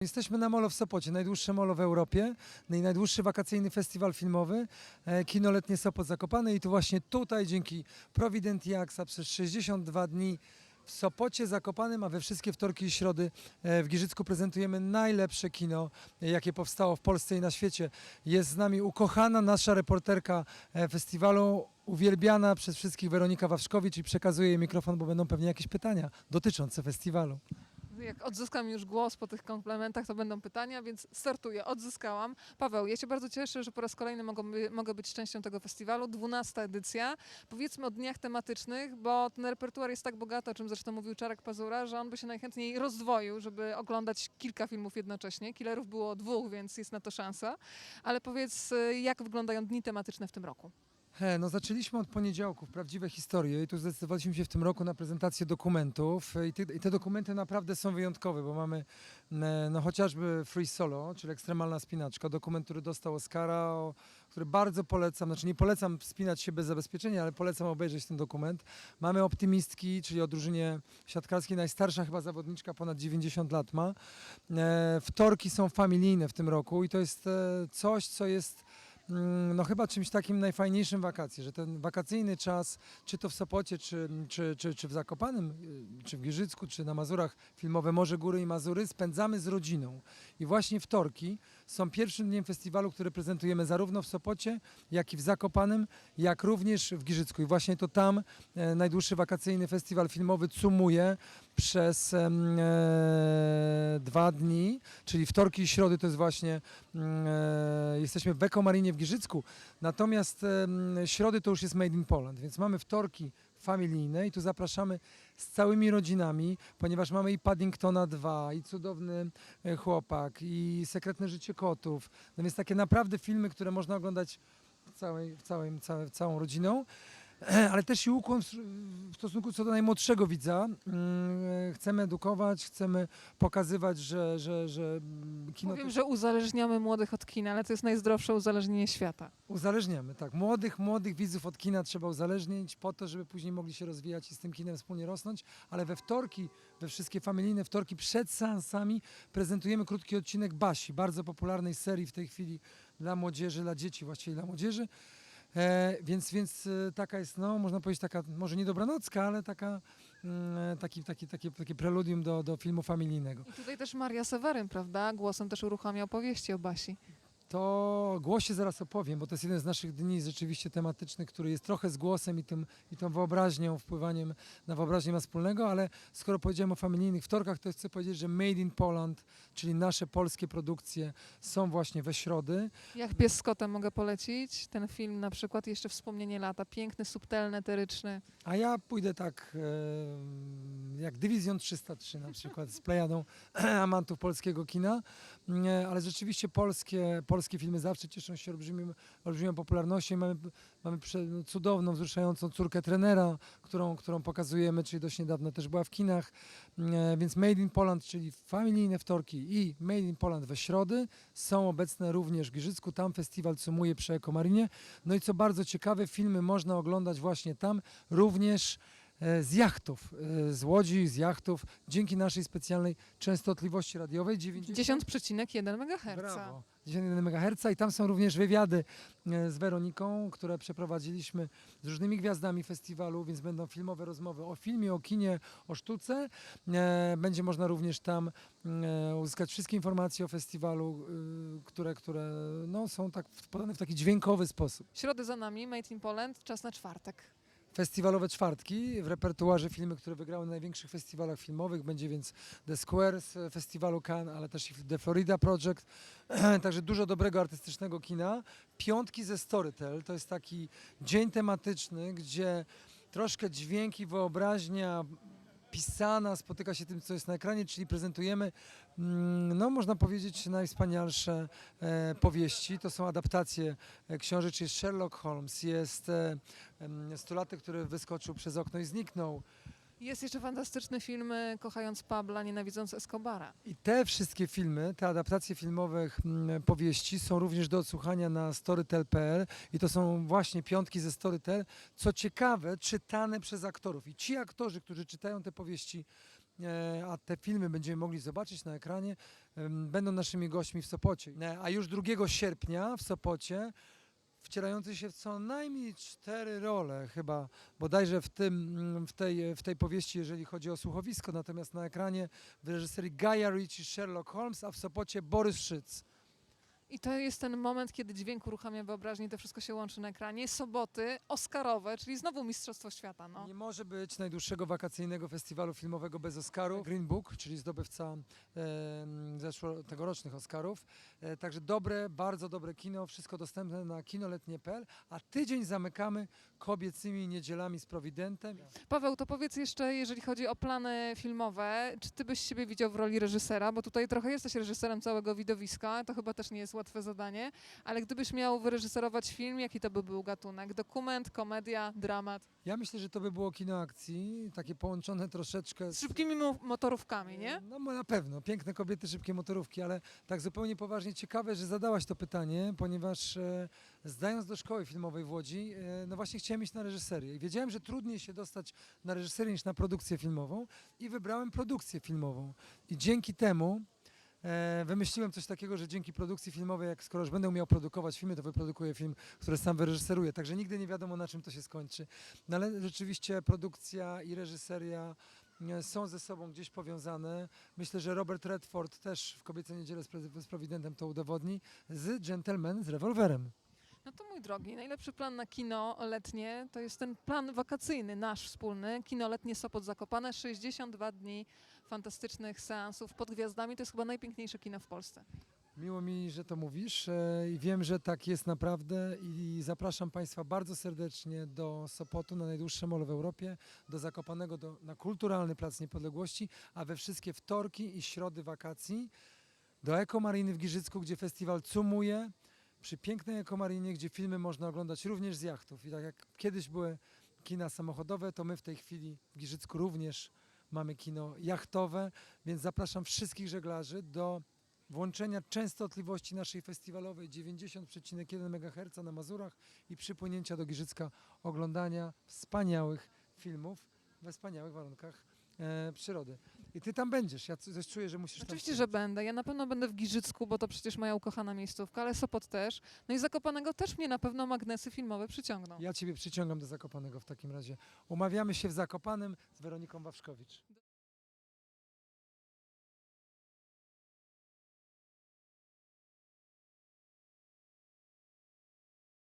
Jesteśmy na Molo w Sopocie, najdłuższe molo w Europie, no i najdłuższy wakacyjny festiwal filmowy, e, Kino Letnie Sopot Zakopane i to właśnie tutaj dzięki Provident Jaxa przez 62 dni w Sopocie Zakopanym, a we wszystkie wtorki i środy e, w Giżycku prezentujemy najlepsze kino, e, jakie powstało w Polsce i na świecie. Jest z nami ukochana nasza reporterka festiwalu, uwielbiana przez wszystkich Weronika Wawrzkowicz i przekazuję jej mikrofon, bo będą pewnie jakieś pytania dotyczące festiwalu. Jak odzyskam już głos po tych komplementach, to będą pytania, więc startuję. Odzyskałam. Paweł, ja się bardzo cieszę, że po raz kolejny mogę, by- mogę być częścią tego festiwalu. 12 edycja. Powiedzmy o dniach tematycznych, bo ten repertuar jest tak bogaty, o czym zresztą mówił Czarek Pazura, że on by się najchętniej rozdwoił, żeby oglądać kilka filmów jednocześnie. Killerów było dwóch, więc jest na to szansa. Ale powiedz, y, jak wyglądają dni tematyczne w tym roku? He, no zaczęliśmy od poniedziałków, prawdziwe historie i tu zdecydowaliśmy się w tym roku na prezentację dokumentów i, ty, i te dokumenty naprawdę są wyjątkowe, bo mamy no, chociażby Free Solo, czyli ekstremalna spinaczka, dokument, który dostał Oscara, o, który bardzo polecam, znaczy nie polecam wspinać się bez zabezpieczenia, ale polecam obejrzeć ten dokument. Mamy Optymistki, czyli o drużynie siatkarskiej, najstarsza chyba zawodniczka, ponad 90 lat ma. E, wtorki są familijne w tym roku i to jest e, coś, co jest no chyba czymś takim najfajniejszym wakacji, że ten wakacyjny czas, czy to w Sopocie, czy, czy, czy, czy w Zakopanym, y, czy w Giżycku, czy na Mazurach, filmowe Morze Góry i Mazury, spędzamy z rodziną. I właśnie wtorki są pierwszym dniem festiwalu, który prezentujemy zarówno w Sopocie, jak i w Zakopanym, jak również w Giżycku. I właśnie to tam e, najdłuższy wakacyjny festiwal filmowy cumuje przez e, dwa dni, czyli wtorki i środy to jest właśnie, mm, e, jesteśmy w Wekomarinie w Giżycku, natomiast em, środy to już jest Made in Poland, więc mamy wtorki familijne i tu zapraszamy z całymi rodzinami, ponieważ mamy i Paddingtona 2, i Cudowny e, Chłopak, i Sekretne Życie Kotów, no więc takie naprawdę filmy, które można oglądać całej, całym, całą rodziną. Ale też i ukłon w stosunku co do najmłodszego widza. Mm, Chcemy edukować, chcemy pokazywać, że, że, że mm, kino Powiem, to że uzależniamy młodych od kina, ale to jest najzdrowsze uzależnienie świata. uzależniamy. Tak, młodych, młodych widzów od kina trzeba uzależnić po to, żeby później mogli się rozwijać i z tym kinem wspólnie rosnąć. Ale we wtorki, we wszystkie familijne wtorki przed seansami prezentujemy krótki odcinek Basi, bardzo popularnej serii w tej chwili dla młodzieży, dla dzieci właściwie dla młodzieży. E, więc, więc e, taka jest, no, można powiedzieć, taka może nie dobranocka, ale taka, mm, taki, taki, taki, takie preludium do, do filmu familijnego. I tutaj też Maria Seweryn, prawda? Głosem też uruchamia opowieści o Basi. To głosie zaraz opowiem, bo to jest jeden z naszych dni rzeczywiście tematycznych, który jest trochę z głosem i, tym, i tą wyobraźnią, wpływaniem na wyobraźnię ma wspólnego, ale skoro powiedziałem o familijnych wtorkach, to chcę powiedzieć, że Made in Poland, czyli nasze polskie produkcje są właśnie we środy. Jak pies z kotem mogę polecić? Ten film na przykład, jeszcze wspomnienie lata, piękny, subtelny, etyryczny. A ja pójdę tak jak Dywizjon 303 na przykład z plejadą amantów polskiego kina, Nie, ale rzeczywiście polskie, polskie filmy zawsze cieszą się olbrzymią, olbrzymią popularnością. Mamy, mamy no, cudowną, wzruszającą córkę trenera, którą, którą pokazujemy, czyli dość niedawno też była w kinach, E, więc Made in Poland, czyli familijne wtorki i Made in Poland we środy są obecne również w Giżycku. Tam festiwal sumuje przy Ekomarinie. No i co bardzo ciekawe, filmy można oglądać właśnie tam, również e, z jachtów, e, z łodzi, z jachtów, dzięki naszej specjalnej częstotliwości radiowej 90 10,1 MHz. Brawo. 91 MHz i tam są również wywiady e, z Weroniką, które przeprowadziliśmy z różnymi gwiazdami festiwalu, więc będą filmowe rozmowy o filmie, o kinie, o sztuce. E, Będzie można również tam e, uzyskać wszystkie informacje o festiwalu, e, które, które no, są tak podane w taki dźwiękowy sposób. Środy za nami, Made in Poland, czas na czwartek. Festiwalowe czwartki w repertuarze filmy, które wygrały na największych festiwalach filmowych. Będzie więc The Square z e, festiwalu Cannes, ale też i The Florida Project. Także dużo dobrego artystycznego kina. Piątki ze Storytel to jest taki dzień tematyczny, gdzie troszkę dźwięk i wyobraźnia pisana spotyka się tym, co jest na ekranie, czyli prezentujemy, mm, no można powiedzieć, najwspanialsze e, powieści. To są adaptacje e, książek, czyli Sherlock Holmes, jest e, Stulatek, który wyskoczył przez okno i zniknął. Jest jeszcze fantastyczny film y, Kochając Pabla, Nienawidząc Escobara. I te wszystkie filmy, te adaptacje filmowych mm, powieści są również do odsłuchania na storytel.pl i to są właśnie piątki ze Storytel. Co ciekawe, czytane przez aktorów. I ci aktorzy, którzy czytają te powieści e, a te filmy będziemy mogli zobaczyć na ekranie, będą naszymi gośćmi w Sopocie. E, A już 2 sierpnia w Sopocie wcielający się w co najmniej cztery role chyba bodajże w, tym, mm, w, tej, w tej powieści, jeżeli chodzi o słuchowisko, natomiast na ekranie w reżyserii Gaia Ritchie Sherlock Holmes, a w Sopocie Borys Szyc. I to jest ten moment, kiedy dźwięk uruchamia wyobraźnię, to wszystko się łączy na ekranie. Soboty Oscarowe, czyli znowu Mistrzostwo Świata. No. Nie może być najdłuższego wakacyjnego festiwalu filmowego bez Oscaru. Green Book, czyli zdobywca e, tegorocznych Oscarów. E, także dobre, bardzo dobre kino, wszystko dostępne na kinoletnie.pl, a tydzień zamykamy kobiecymi niedzielami z Prowidentem. Paweł, to powiedz jeszcze, jeżeli chodzi o plany filmowe, czy ty byś siebie widział w roli reżysera? Bo tutaj trochę jesteś reżyserem całego widowiska, to chyba też nie jest łatwe zadanie, ale gdybyś miał wyreżyserować film, jaki to by był gatunek? Dokument, komedia, dramat? Ja myślę, że to by było kino akcji, takie połączone troszeczkę Z szybkimi mo- motorówkami, nie? No na pewno, piękne kobiety, szybkie motorówki, ale tak zupełnie poważnie ciekawe, że zadałaś to pytanie, ponieważ e, zdając do szkoły filmowej w Łodzi, e, no właśnie chciałem iść na reżyserię i wiedziałem, że trudniej się dostać na reżyserię niż na produkcję filmową i wybrałem produkcję filmową. I dzięki temu wymyśliłem coś takiego, że dzięki produkcji filmowej, jak skoro już będę umiał produkować filmy, to wyprodukuję film, który sam wyreżyseruję. Także nigdy nie wiadomo, na czym to się skończy. No ale rzeczywiście produkcja i reżyseria e, są ze sobą gdzieś powiązane. Myślę, że Robert Redford też w Kobiece Niedzielę z, z Prowidentem to udowodni. Z Gentleman z rewolwerem. No to mój drogi, najlepszy plan na kino letnie to jest ten plan wakacyjny, nasz wspólny. Kino letnie Sopot Zakopane, 62 dni fantastycznych seansów pod gwiazdami. To jest chyba najpiękniejsze kino w Polsce. Miło mi, że to mówisz e, i wiem, że tak jest naprawdę i zapraszam Państwa bardzo serdecznie do Sopotu na najdłuższe molo w Europie, do Zakopanego, do, na Kulturalny Plac Niepodległości, a we wszystkie wtorki i środy wakacji do Ekomariny w Giżycku, gdzie festiwal cumuje, przy pięknej Ekomarinie, gdzie filmy można oglądać również z jachtów. I tak jak kiedyś były kina samochodowe, to my w tej chwili w Giżycku również mamy kino jachtowe, więc zapraszam wszystkich żeglarzy do włączenia częstotliwości naszej festiwalowej 90,1 MHz na Mazurach i przypłynięcia do Giżycka oglądania wspaniałych filmów we wspaniałych warunkach e, przyrody. I ty tam będziesz, ja coś czuję, że musisz Oczywiście, tam że będę. Ja na pewno będę w Giżycku, bo to przecież moja ukochana miejscówka, ale Sopot też. No i Zakopanego też mnie na pewno magnesy filmowe przyciągną. Ja ciebie przyciągam do Zakopanego w takim razie. Umawiamy się w Zakopanem z Weroniką Wawrzkowicz.